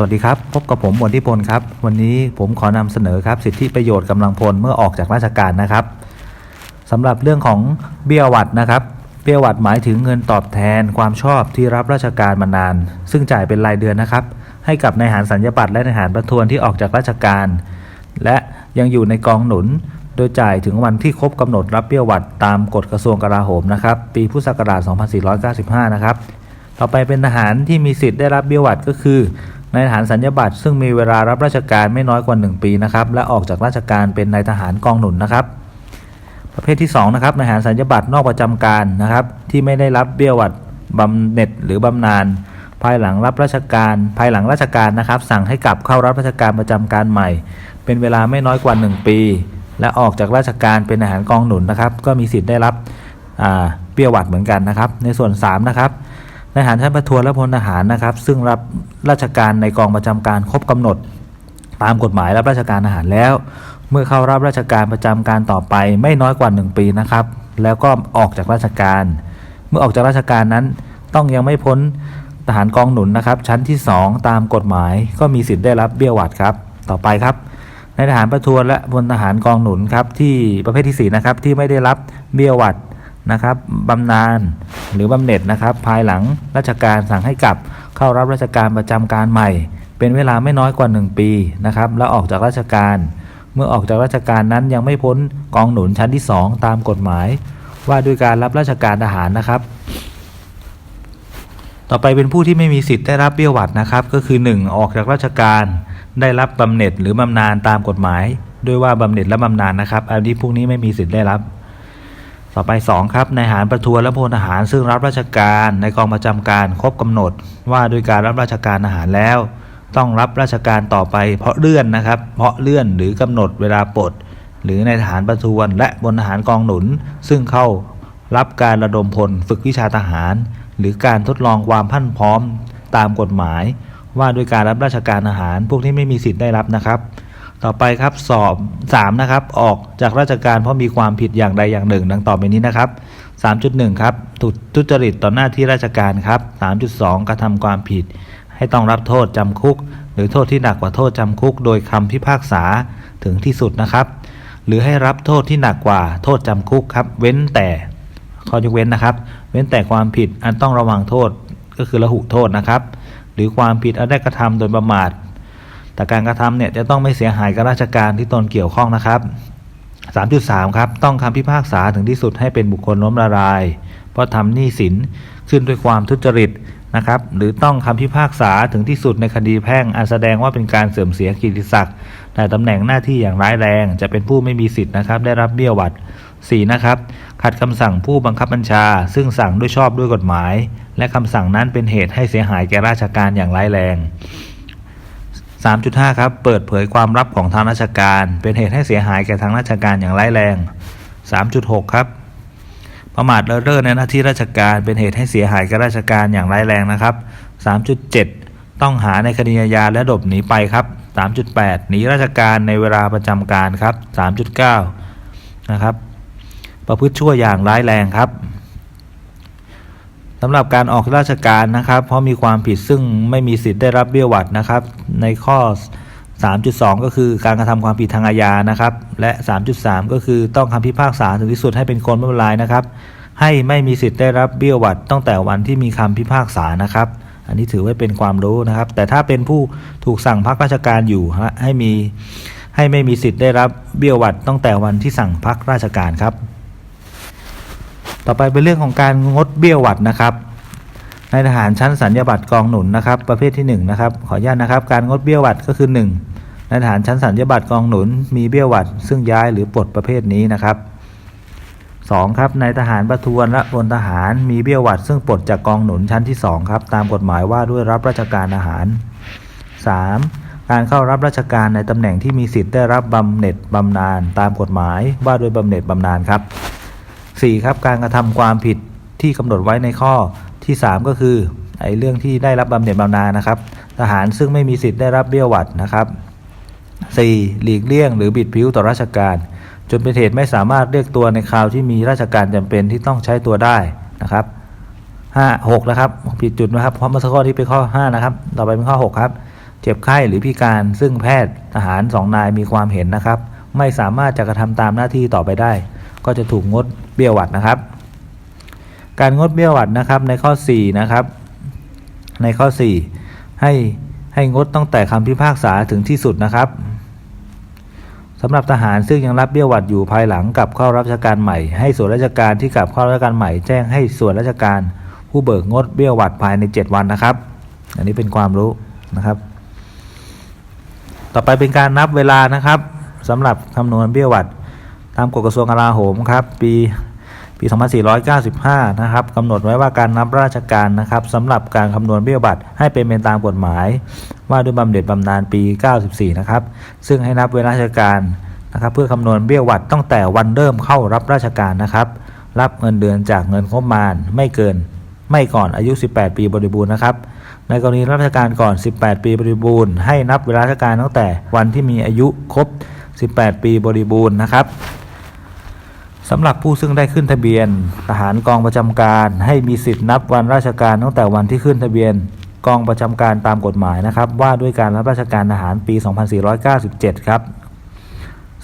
สวัสดีครับ พบกับผมมวลทิพลครับ วันนี้ผมขอนำเสนอครับ สิทธิประโยชน์กำลังพลเมื่อออกจากราชการนะครับสำหรับเรื่องของเบี้ยวัดนะครับ เบี้ยวัดหมายถึงเงินตอบแทนความชอบที่รับราชการมานาน ซึ่งจ่ายเป็นรายเดือนนะครับ ให้กับนายหารสัญญาบัตรและนายหารประทวนที่ออกจากราชการ และยังอยู่ในกองหนุน โดยจ่ายถึงวันที่ครบกำหนดรับเบี้ยวัดตามกฎกระทรวงกลาโหมนะครับ ปีพุทธศักราช 2495 นะครับ ต่อไปเป็นทหารที่มีสิทธิ์ได้รับเบี้ยวัดก็คือ นายทหารสัญญบัตรซึ่งมีเวลารับราชการไม่น้อยกว่า 1 ปีนะครับและออกจากราชการเป็นนายทหารกองหนุนนะครับ ประเภทที่2นะครับนายทหารสัญญบัตรนอกประจำการนะครับ ที่ไม่ได้รับเบี้ยวัดบำเหน็จหรือบำนาญภายหลังรับราชการ ภายหลังราชการนะครับ สั่งให้กลับเข้ารับราชการประจำการใหม่ เป็นเวลาไม่น้อยกว่า 1 ปี และออกจากราชการเป็นทหารกองหนุนนะครับ ก็มีสิทธิ์ได้รับเบี้ยวัดเหมือนกันนะครับ ในส่วน3นะครับ นทหารชั้นประทวนและพลทหารนะครับ ซึ่งรับราชการในกองประจำการครบกำหนด ตามกฎหมายรับราชการทหารแล้ว เมื่อเข้ารับราชการประจำการต่อไปไม่น้อยกว่า 1 ปีนะครับ แล้วก็ออกจากราชการ เมื่อออกจากราชการนั้นต้องยังไม่พ้นทหารกองหนุนนะครับ ชั้นที่ 2 ตามกฎหมายก็มีสิทธิ์ได้รับเบี้ยหวัดครับ ต่อไปครับในทหารประทวนและพลทหารกองหนุนครับที่ประเภทที่4นะครับที่ไม่ได้รับเบี้ยหวัด นะครับบำนาญหรือบำเหน็จนะครับ ภายหลังราชการสั่งให้กลับเข้ารับราชการประจำการใหม่ เป็นเวลาไม่น้อยกว่า 1 ปีนะครับแล้วออกจากราชการ เมื่อออกจากราชการนั้นยังไม่พ้นกองหนุนชั้นที่ 2 ตามกฎหมาย ว่าด้วยการรับราชการทหารนะครับ ต่อไปเป็นผู้ที่ไม่มีสิทธิ์ได้รับเบี้ยหวัดนะครับ ก็คือ 1. ออกจากราชการได้รับบำเหน็จหรือ บำนาญตามกฎหมาย ด้วยว่าบำเหน็จและบำนาญนะครับ อันนี้พวกนี้ไม่มีสิทธิ์ได้รับ ต่อไป 2 ครับนายทหารประทวนและพลทหารซึ่งรับราชการในกองประจำการครบกำหนด ว่าด้วยการรับราชการทหารแล้ว ต้องรับราชการต่อไปเพราะเลื่อนนะครับ เพราะเลื่อนหรือกำหนดเวลาปลดหรือในทหารประทวนและบนทหารกองหนุน ซึ่งเข้ารับการระดมพลฝึกวิชาทหาร หรือการทดลองความพันพร้อมตามกฎหมาย ว่าด้วยการรับราชการทหาร พวกที่ไม่มีสิทธิ์ได้รับนะครับ ต่อไปครับสอบ3นะครับออกจากราชการเพราะมีความผิดอย่างใดอย่างหนึ่ง ดังต่อไปนี้นะครับ 3.1 ครับถูกทุจริตต่อหน้าที่ราชการครับ 3.2 กระทำความผิด ให้ต้องรับโทษจำคุก หรือโทษที่หนักกว่าโทษจำคุก โดยคำพิพากษาถึงที่สุดนะครับ หรือให้รับโทษที่หนักกว่าโทษจำคุกครับ เว้นแต่ข้อยกเว้นนะครับ เว้นแต่ความผิดอันต้องระวังโทษก็คือระหุโทษนะครับ หรือความผิดอันได้กระทำโดยประมาท แต่การกระทำเนี่ยจะต้องไม่เสียหายกับราชการที่ตนเกี่ยวข้องนะครับ 3.3 ครับ ต้องคำพิพากษาถึงที่สุดให้เป็นบุคคลล้มละลาย เพราะทำหนี้สินขึ้นด้วยความทุจริตนะครับ หรือต้องคำพิพากษาถึงที่สุดในคดีแพ่งอันแสดงว่าเป็นการเสื่อมเสียกิติศักดิ์ในตำแหน่งหน้าที่อย่างร้ายแรง จะเป็นผู้ไม่มีสิทธิ์นะครับ ได้รับเบี้ยวัด 4. นะครับ ขัดคำสั่งผู้บังคับบัญชา ซึ่งสั่งด้วยชอบด้วยกฎหมาย และคำสั่งนั้นเป็นเหตุให้เสียหายแก่ราชการอย่างร้ายแรง 3.5 ครับ เปิดเผยความลับของทางราชการ เป็นเหตุให้เสียหายแก่ทางราชการอย่างร้ายแรง 3.6 ครับ ประมาทเลินเล่อในหน้าที่ราชการ เป็นเหตุให้เสียหายแก่ราชการอย่างร้ายแรงนะครับ 3.7 ต้องหาในคดีอาญาและหลบหนีไปครับ 3.8 หนีราชการในเวลาประจำการครับ 3.9 นะครับ ประพฤติชั่วอย่างร้ายแรงครับ สำหรับการออกราชการนะครับ เพราะมีความผิดซึ่งไม่มีสิทธิ์ได้รับเบี้ยหวัดนะครับ ในข้อ 3.2 ก็คือการกระทำความผิดทางอาญานะครับ และ 3.3 ก็คือต้องคำพิพากษาถึงที่สุดให้เป็นคนไม่เป็นไรนะครับ ให้ไม่มีสิทธิ์ได้รับเบี้ยหวัดตั้งแต่วันที่มีคำพิพากษานะครับ อันนี้ถือไว้เป็นความรู้นะครับ แต่ถ้าเป็นผู้ถูกสั่งพักราชการอยู่ฮะให้มีให้ไม่มีสิทธิ์ได้รับเบี้ยหวัดตั้งแต่วันที่สั่งพักราชการครับ ต่อไปเป็นเรื่องของการงดเบี้ยหวัดนะครับในทหารชั้นสัญญาบัตรกองหนุนนะครับประเภทที่1นะครับขออนุญาตนะครับ การงดเบี้ยหวัดก็คือ 1. ในทหารชั้นสัญญาบัตรกองหนุน มีเบี้ยหวัด ซึ่งย้ายหรือปลดประเภทนี้นะครับ 2. ครับในทหารประทวนและพลทหารมีเบี้ยหวัด ซึ่งปลดจากกองหนุนชั้นที่2ครับตามกฎหมายว่าด้วยรับราชการทหาร 3. การเข้ารับราชการในตำแหน่งที่มีสิทธิ์ได้รับบำเหน็จบำนาญตามกฎหมายว่าด้วยบำเหน็จบำนาญครับ 4. ครับการกระทำความผิดที่กำหนดไว้ในข้อที่ 3 ก็คือไอ้เรื่องที่ได้รับบำเหน็จบำนาญนะครับ ทหารซึ่งไม่มีสิทธิ์ได้รับเบี้ยหวัดนะครับ 4. หลีกเลี่ยงหรือบิดผิวต่อราชการ จนเป็นเหตุไม่สามารถเรียกตัวในคราวที่มีราชการจำเป็นที่ต้องใช้ตัวได้นะครับ5 6นะครับผิดจุดนะครับเพราะเมื่อสักข้อที่เป็นข้อ 5 นะครับ ต่อไปเป็นข้อ 6 ครับ เจ็บไข้หรือพิการซึ่งแพทย์ทหารสองนายมีความเห็นนะครับ ไม่สามารถจะกระทำตามหน้าที่ต่อไปได้ ก็จะถูกงดเบี้ยหวัดนะครับ การงดเบี้ยหวัดนะครับในข้อ4นะครับ ในข้อ 4 ให้ให้งดตั้งแต่คำพิพากษาถึงที่สุดนะครับสำหรับทหารซึ่งยังรับเบี้ยหวัดอยู่ภายหลังกับเข้ารับราชการใหม่ ให้ส่วนราชการที่กลับเข้าราชการใหม่ แจ้งให้ส่วนราชการผู้เบิกงดเบี้ยหวัดภายใน 7 วันนะครับ อันนี้เป็นความรู้นะครับ ต่อไปเป็นการนับเวลานะครับสำหรับคำนวณเบี้ยหวัด ตามกฎกระทรวงกลาโหมครับ ปีปี 2495 นะครับกำหนดไว้ว่าการนับราชการนะครับสำหรับการคำนวณเบี้ยบัตรให้เป็นไปตามกฎหมาย ว่าด้วยบำเหน็จบำนาญปี 94 นะครับ ซึ่งให้นับเวลาราชการนะครับ เพื่อคำนวณเบี้ยหวัดตั้งแต่วันเริ่มเข้ารับราชการนะครับ รับเงินเดือนจากเงินงบประมาณไม่เกินไม่ก่อนอายุ 18 ปีบริบูรณ์นะครับ ในกรณีรับราชการก่อน 18 ปีบริบูรณ์ ให้นับเวลาราชการตั้งแต่วันที่มีอายุครบ 18 ปีบริบูรณ์นะครับ สำหรับผู้ซึ่งได้ขึ้นทะเบียนทหารกองประจำการ ให้มีสิทธิ์นับวันราชการตั้งแต่วันที่ขึ้นทะเบียนกองประจำการตามกฎหมายนะครับ ว่าด้วยการรับราชการทหารปี 2497 ครับ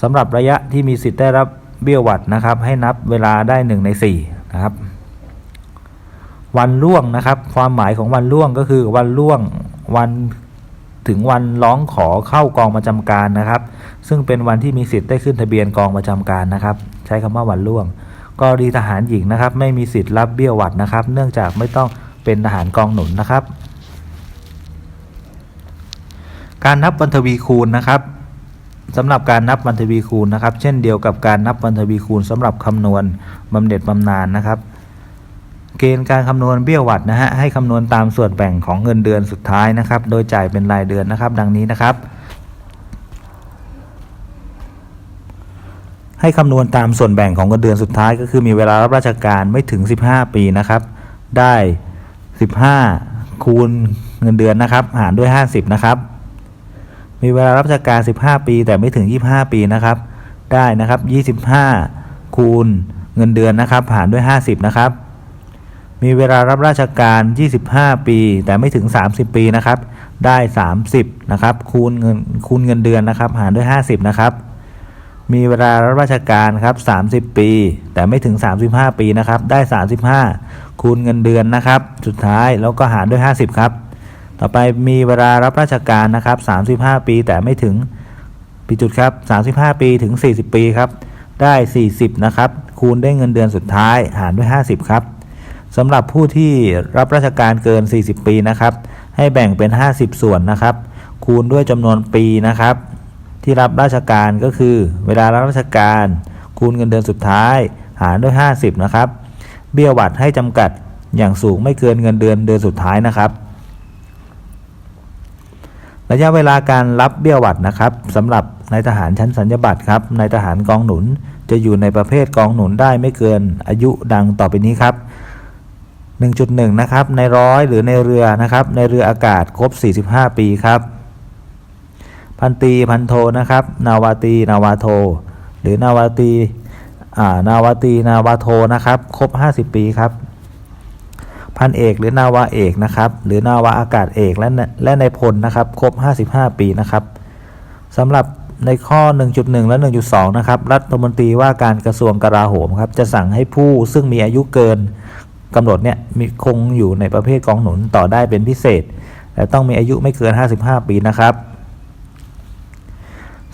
สำหรับระยะที่มีสิทธิ์ได้รับเบี้ยหวัดนะครับ ให้นับเวลาได้1ใน4นะครับ วันล่วงนะครับ ความหมายของวันล่วงก็คือวันล่วงวันถึงวันร้องขอเข้ากองประจำการนะครับ ซึ่งเป็นวันที่มีสิทธิ์ได้ขึ้นทะเบียนกองประจำการนะครับ ใช้คำว่าวันล่วงกรณีทหารหญิงนะครับ ไม่มีสิทธิ์รับเบี้ยหวัดนะครับ เนื่องจากไม่ต้องเป็นทหารกองหนุนนะครับ การนับวันทวีคูณนะครับสำหรับการนับวันทวีคูณนะครับ เช่นเดียวกับการนับวันทวีคูณสำหรับคำนวณบำเหน็จบำนาญนะครับ เกณฑ์การคำนวณเบี้ยหวัดนะฮะให้คำนวณตามส่วนแบ่งของเงินเดือนสุดท้ายนะครับ โดยจ่ายเป็นรายเดือนนะครับ ดังนี้นะครับ ให้คำนวณตามส่วนแบ่งของเงินเดือนสุดท้าย ก็คือมีเวลารับราชการไม่ถึง 15 ปีนะครับ ได้ 15 คูณเงินเดือนนะครับ หารด้วย 50 นะครับ มีเวลารับราชการ 15 ปี แต่ไม่ถึง 25 ปีนะครับ ได้นะครับ 25 คูณเงินเดือนนะครับ หารด้วย 50 นะครับ มีเวลารับราชการ 25 ปี แต่ไม่ถึง 30 ปีนะครับ ได้ 30 นะครับ คูณเงินคูณเงินเดือนนะครับ หารด้วย 50 นะครับ มีเวลารับราชการครับ 30 ปี แต่ไม่ถึง 35 ปีนะครับ ได้ 35 คูณเงินเดือนนะครับ สุดท้ายแล้วก็หารด้วย 50 ครับ ต่อไปมีเวลารับราชการนะครับ 35 ปีแต่ไม่ถึงปีจุดครับ 35 ปีถึง 40 ปีครับ ได้ 40 นะครับ คูณได้เงินเดือนสุดท้ายหารด้วย 50 ครับสำหรับผู้ที่รับราชการเกิน 40 ปีนะครับ ให้แบ่งเป็น 50 ส่วนนะครับ คูณด้วยจำนวนปีนะครับ ที่รับราชการก็คือ เวลารับราชการ คูณเงินเดือนสุดท้าย หารด้วย 50 นะครับ เบี้ยวัดให้จำกัดอย่างสูงไม่เกินเงินเดือนเดือนสุดท้ายนะครับ ระยะเวลาการรับเบี้ยวัดนะครับสำหรับนายทหารชั้นสัญญาบัตรครับนายทหารกองหนุนจะอยู่ในประเภทกองหนุนได้ไม่เกินอายุดังต่อไปนี้ครับ 1.1 นะครับ ในร้อยหรือในเรือนะครับ ในเรืออากาศครบ 45 ปีครับ พันตีพันโทนะครับ นาวาตีนาวาโท หรือนาวาตีนาวาตีนาวาโทนะครับ ครบ 50 ปีครับ พันเอกหรือนาวาเอกนะครับ หรือนาวาอากาศเอกและและในพลนะครับ ครบ 55 ปีนะครับสำหรับในข้อ 1.1 และ 1.2 นะครับ รัฐมนตรีว่าการกระทรวงกลาโหมครับ จะสั่งให้ผู้ซึ่งมีอายุเกินกำหนดเนี่ยมีคงอยู่ในประเภทกองหนุนต่อได้เป็นพิเศษ แต่ต้องมีอายุไม่เกิน 55 ปีนะครับ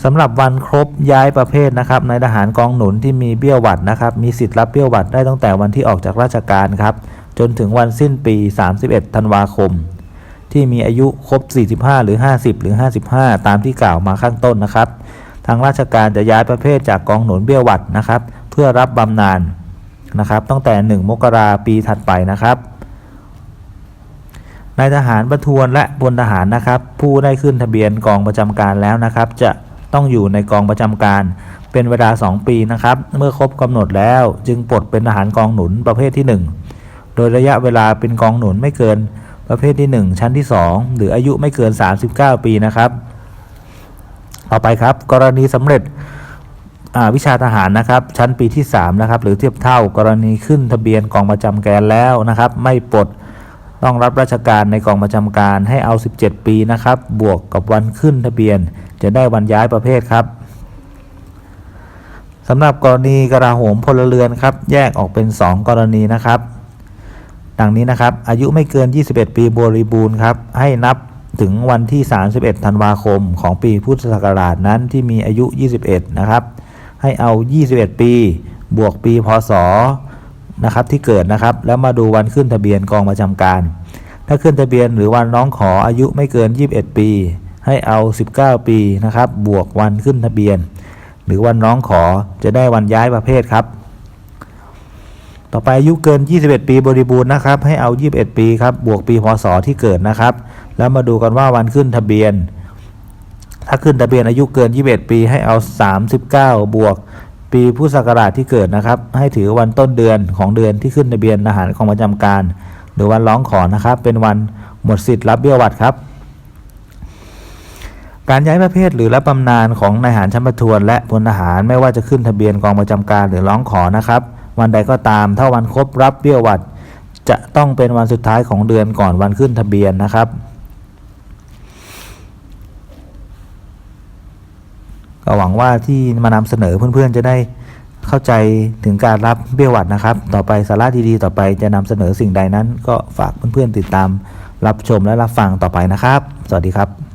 สำหรับวันครบย้ายประเภทนะครับในทหารกองหนุนที่มีเบี้ยหวัดนะครับมีสิทธิ์รับเบี้ยหวัดได้ตั้งแต่วันที่ออกจากราชการครับจนถึงวันสิ้นปี 31 ธันวาคม ที่มีอายุครบ 45 หรือ 50 หรือ 55 ตามที่กล่าวมาข้างต้นนะครับ ทางราชการจะย้ายประเภทจากกองหนุนเบี้ยหวัดนะครับ เพื่อรับบำนาญนะครับตั้งแต่ 1 มกราปีถัดไปนะครับนายทหารประทวนและพลทหารนะครับ ผู้ได้ขึ้นทะเบียนกองประจำการแล้วนะครับ จะ ต้องอยู่ในกองประจำการ เป็นเวลา 2 ปีนะครับ เมื่อครบกำหนดแล้วจึงปลดเป็นทหารกองหนุนประเภทที่ 1 โดยระยะเวลาเป็นกองหนุนไม่เกินประเภทที่ 1 ชั้นที่ 2 หรืออายุไม่เกิน 39 ปีนะครับต่อไปครับ กรณีสำเร็จวิชาทหารนะครับ ชั้นปีที่3นะครับหรือเทียบเท่ากรณีขึ้นทะเบียนกองประจำแกนแล้วนะครับ ไม่ปลดต้องรับราชการในกองประจำการให้เอา 17 ปีนะครับ บวกกับวันขึ้นทะเบียน จะได้วันย้ายประเภทครับสำหรับกรณีกราโหมพลเรือนครับ แยกออกเป็น 2 กรณีนะครับ ดังนี้นะครับ อายุไม่เกิน 21 ปีบริบูรณ์ครับ ให้นับถึงวันที่ 31 ธันวาคมของปีพุทธศักราชนั้นที่มีอายุ 21 นะครับ ให้เอา 21 ปีบวกปีพศนะครับที่เกิดนะครับ แล้วมาดูวันขึ้นทะเบียนกองประจำการ ถ้าขึ้นทะเบียนหรือวันน้องขออายุไม่เกิน 21 ปี ให้เอา 19 ปีนะครับ บวกวันขึ้นทะเบียน หรือวันน้องขอจะได้วันย้ายประเภทครับ ต่อไปอายุเกิน 21 ปีบริบูรณ์นะครับ ให้เอา 21 ปีครับ บวกปีพศที่เกิดนะครับ แล้วมาดูกันว่าวันขึ้นทะเบียน ถ้าขึ้นทะเบียนอายุเกิน 21 ปีให้เอา 39 บวกปีพุทธศักราชที่เกิดนะครับ ให้ถือวันต้นเดือนของเดือนที่ขึ้นทะเบียนอาหารของประจำการ หรือวันร้องขอนะครับ เป็นวันหมดสิทธิ์รับเบี้ยวัดครับ การย้ายประเภทหรือรับบำนาญของนายทหารชั้นประทวนและพลทหารไม่ว่าจะขึ้นทะเบียนกองประจำการหรือร้องขอนะครับ วันใดก็ตามถ้าวันครบรับเบี้ยวัด จะต้องเป็นวันสุดท้ายของเดือนก่อนวันขึ้นทะเบียนนะครับ ก็หวังว่าที่มานำเสนอเพื่อนๆจะได้เข้าใจถึงการรับเบี้ยวัดนะครับ ต่อไปสาระดีๆ ต่อไปจะนำเสนอสิ่งใดนั้น ก็ฝากเพื่อนๆติดตามรับชมและรับฟังต่อไปนะครับ สวัสดีครับ